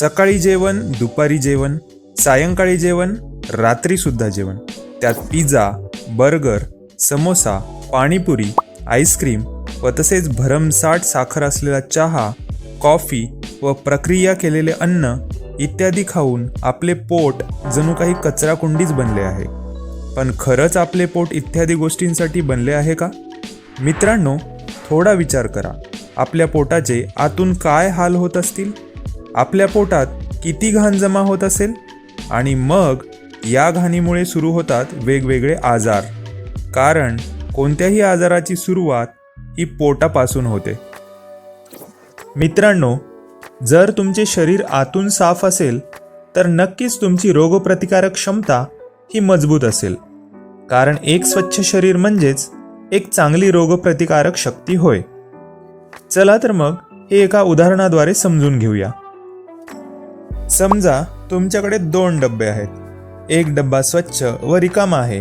सकाळी जेवण दुपारी जेवण सायंकाळी जेवण रात्रीसुद्धा जेवण. त्यात pizza burger samosa panipuri ice cream व तसेच भरमसाठ साखर असलेला चहा कॉफी व प्रक्रिया केलेले अन्न इत्यादी खाऊन आपले पोट जणू काही कचराकुंडीच बनले आहे. पण खरंच आपले पोट इत्यादी गोष्टींसाठी बनले आहे का? मित्रांनो थोडा विचार करा. आपल्या पोटाचे आतून काय हाल होत असतील? आपल्या पोटात किती घाण जमा होत असेल? आणि मग या घाणीमुळे सुरू होतात वेगवेगळे आजार. कारण कोणत्याही आजाराची सुरुवात ही पोटापासून होते. मित्रांनो जर तुमचे शरीर आतून साफ असेल तर नक्कीच तुमची रोगप्रतिकारक क्षमता ही मजबूत असेल. कारण एक स्वच्छ शरीर म्हणजेच एक चांगली रोगप्रतिकारक शक्ती होय. चला तर मग हे एका उदाहरणाद्वारे समजून घेऊया. समजा तुमच्याकडे दोन डब्बे आहेत. एक डब्बा स्वच्छ व रिकामा आहे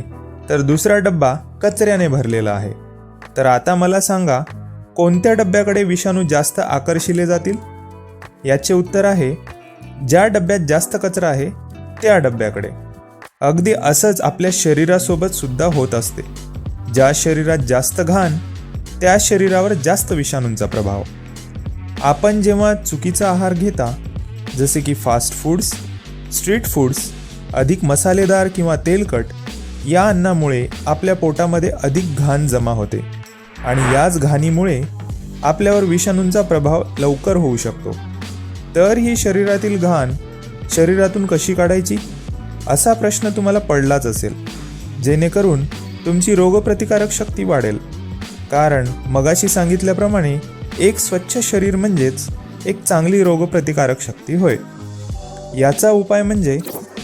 तर दुसरा डब्बा कचऱ्याने भरलेला आहे. तर आता मला सांगा कोणत्या डब्याकडे विषाणू जास्त आकर्षिले जातील? याचे उत्तर आहे ज्या डब्यात जास्त कचरा आहे त्या डब्याकडे. अगदी असंच आपल्या शरीरासोबत सुद्धा होत असते. ज्या शरीरात जास्त घाण त्या शरीरावर जास्त विषाणूंचा प्रभाव. आपण जेव्हा चुकीचा आहार घेता जसे की फास्ट फूड्स स्ट्रीट फूड्स अधिक मसालेदार किंवा तेलकट या अन्नामुळे आपल्या पोटामध्ये अधिक घाण जमा होते. आणि याच घाणीमुळे आपल्यावर विषाणूंचा प्रभाव लवकर होऊ शकतो. तर ही शरीरातील घाण शरीरातून कशी काढायची? असा प्रश्न तुम्हाला पडलाच असेल. जेणेकरून तुमची रोगप्रतिकारक शक्ती वाढेल. कारण मगाशी सांगितल्याप्रमाणे एक स्वच्छ शरीर म्हणजेच एक चांगली रोगप्रतिकारक शक्ती होय. याचा उपाय म्हणजे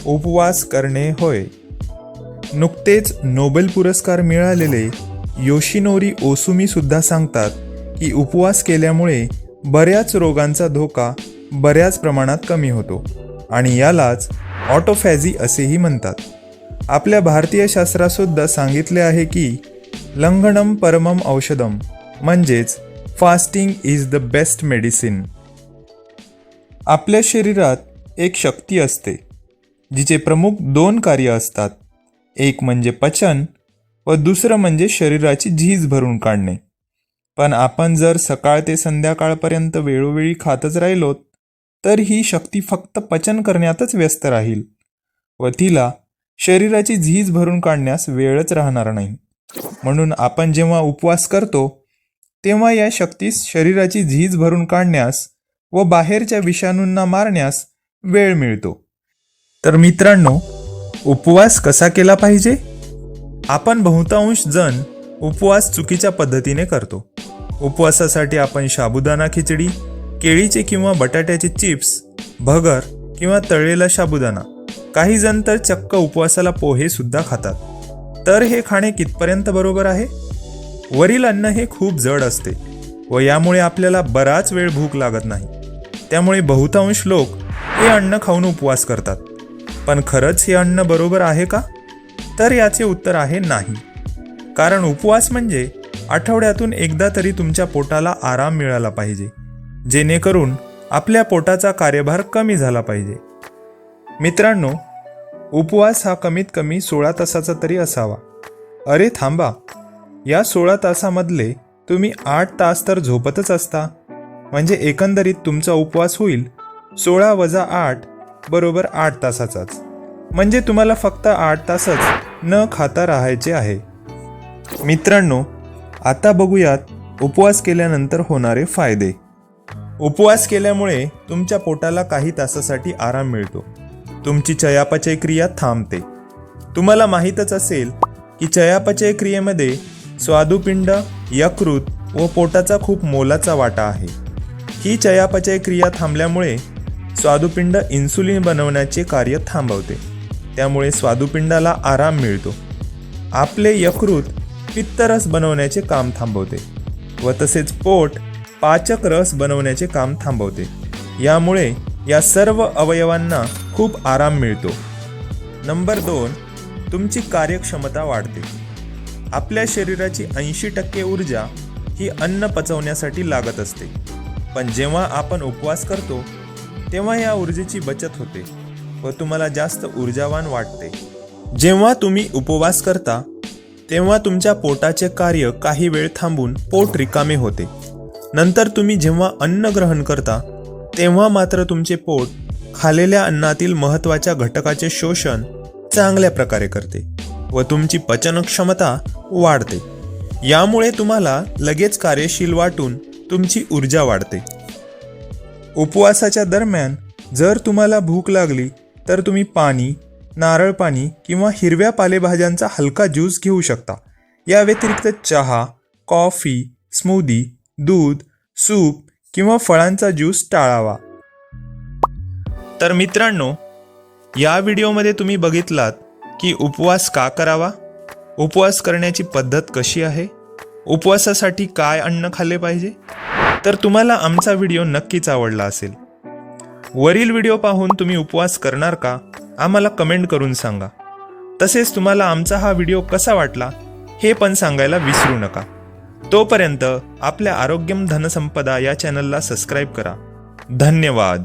उपवास करणे होय. नुकतेच नोबेल पुरस्कार मिळालेले योशिनोरी ओसुमी सुद्धा सांगतात की उपवास केल्यामुळे बऱ्याच रोगांचा धोका बऱ्याच प्रमाणात कमी होतो आणि यालाच ऑटोफॅझी असेही म्हणतात. आपल्या भारतीय शास्त्रातसुद्धा सांगितले आहे की लंघनम परमम औषधम म्हणजेच fasting is the best medicine. आपल्या शरीरात एक शक्ती असते जिचे प्रमुख दोन कार्य असतात. एक म्हणजे पचन व दुसरं म्हणजे शरीराची झीज भरून काढणे. पण आपण जर सकाळ ते संध्याकाळपर्यंत वेळोवेळी खातच राहिलोत तर ही शक्ती फक्त पचन करण्यातच व्यस्त राहील व तिला शरीराची झीज भरून काढण्यास वेळच राहणार नाही. म्हणून आपण जेव्हा उपवास करतो तेव्हा या शक्तीस शरीराची झीज भरून काढण्यास व बाहेरच्या विषाणूंना मारण्यास वेळ मिळतो. तर मित्रांनो उपवास कसा केला पाहिजे? आपण बहुतांश जण उपवास चुकीच्या पद्धतीने करतो. उपवासासाठी आपण साबुदाणा खिचडी केळीचे किंवा बटाट्याचे चिप्स भगर किंवा तळलेला साबुदाणा काही जण तर चक्क उपवासाला पोहे सुद्धा खातात. तर हे खाणे कितपर्यंत बरोबर आहे? वरील अन्न हे खूप जड असते व यामुळे आपल्याला बराच वेळ भूक लागत नाही. त्यामुळे बहुतांश लोक हे अन्न खाऊन उपवास करतात. पण खरंच हे अन्न बरोबर आहे का? तर याचे उत्तर आहे नाही. कारण उपवास म्हणजे आठवड्यातून एकदा तरी तुमच्या पोटाला आराम मिळाला पाहिजे. जेणेकरून आपल्या पोटाचा कार्यभार कमी झाला पाहिजे. मित्रांनो उपवास हा कमीत कमी सोळा तासाचा तरी असावा. अरे थांबा या सोळा तासामधले तुम्ही आठ तास तर झोपतच असता. म्हणजे एकंदरीत तुमचा उपवास होईल सोळा वजा आठ बरोबर आठ तासाचाच. म्हणजे तुम्हाला फक्त आठ तासच न खाता राहायचे आहे. मित्रांनो आता बघूयात उपवास केल्यानंतर होणारे फायदे. उपवास केल्यामुळे तुमच्या पोटाला काही तासासाठी आराम मिळतो. तुमची चयापचय क्रिया थांबते. तुम्हाला माहीतच असेल की चयापचय क्रियेमध्ये स्वादुपिंड यकृत व पोटाचा खूप मोलाचा वाटा आहे. ही चयापचय क्रिया थांबल्यामुळे स्वादुपिंड इन्सुलिन बनवण्याचे कार्य थांबवते. त्यामुळे स्वादुपिंडाला आराम मिळतो. आपले यकृत पित्तरस बनवण्याचे काम थांबवते व तसेच पोट पाचक रस बनवण्याचे काम थांबवते. यामुळे या सर्व अवयवांना खूप आराम मिळतो. नंबर दोन तुमची कार्यक्षमता वाढते. आपल्या शरीराची ऐंशी टक्के ऊर्जा ही अन्न पचवण्यासाठी लागत असते. पण जेव्हा आपण उपवास करतो तेव्हा या ऊर्जेची बचत होते व तुम्हाला जास्त ऊर्जावान वाटते. जेव्हा तुम्ही उपवास करता तेव्हा तुमच्या पोटाचे कार्य काही वेळ थांबून पोट रिकामे होते. नंतर तुम्ही जेव्हा अन्न ग्रहण करता तेव्हा मात्र तुमचे पोट खालेल्या अन्नातील महत्त्वाच्या घटकाचे शोषण चांगल्या प्रकारे करते व तुमची पचनक्षमता वाढते. यामुळे तुम्हाला लगेच कार्यशील वाटून तुमची ऊर्जा वाढते. उपवासाच्या दरम्यान जर तुम्हाला भूक लागली तर तुम्ही पाणी नारळ पाणी किंवा हिरव्या पालेभाज्यांचा हलका ज्यूस घेऊ शकता. या व्यतिरिक्त चहा कॉफी स्मूदी दूध सूप किंवा फळांचा ज्यूस टाळावा. तर मित्रांनो या व्हिडिओमध्ये तुम्ही बघितलात की उपवास का करावा? उपवास करण्याची पद्धत कशी आहे? उपवासासाठी काय अन्न खाल्ले पाहिजे? तर तुम्हाला आमचा व्हिडिओ नक्कीच आवडला असेल. वरील व्हिडिओ पाहून तुम्ही उपवास करणार का? आम्हाला कमेंट करून सांगा. तसेच तुम्हाला आमचा हा व्हिडिओ कसा वाटला हे पण सांगायला विसरू नका. तोपर्यंत आपल्या आरोग्यम धनसंपदा या चॅनलला सबस्क्राईब करा. धन्यवाद.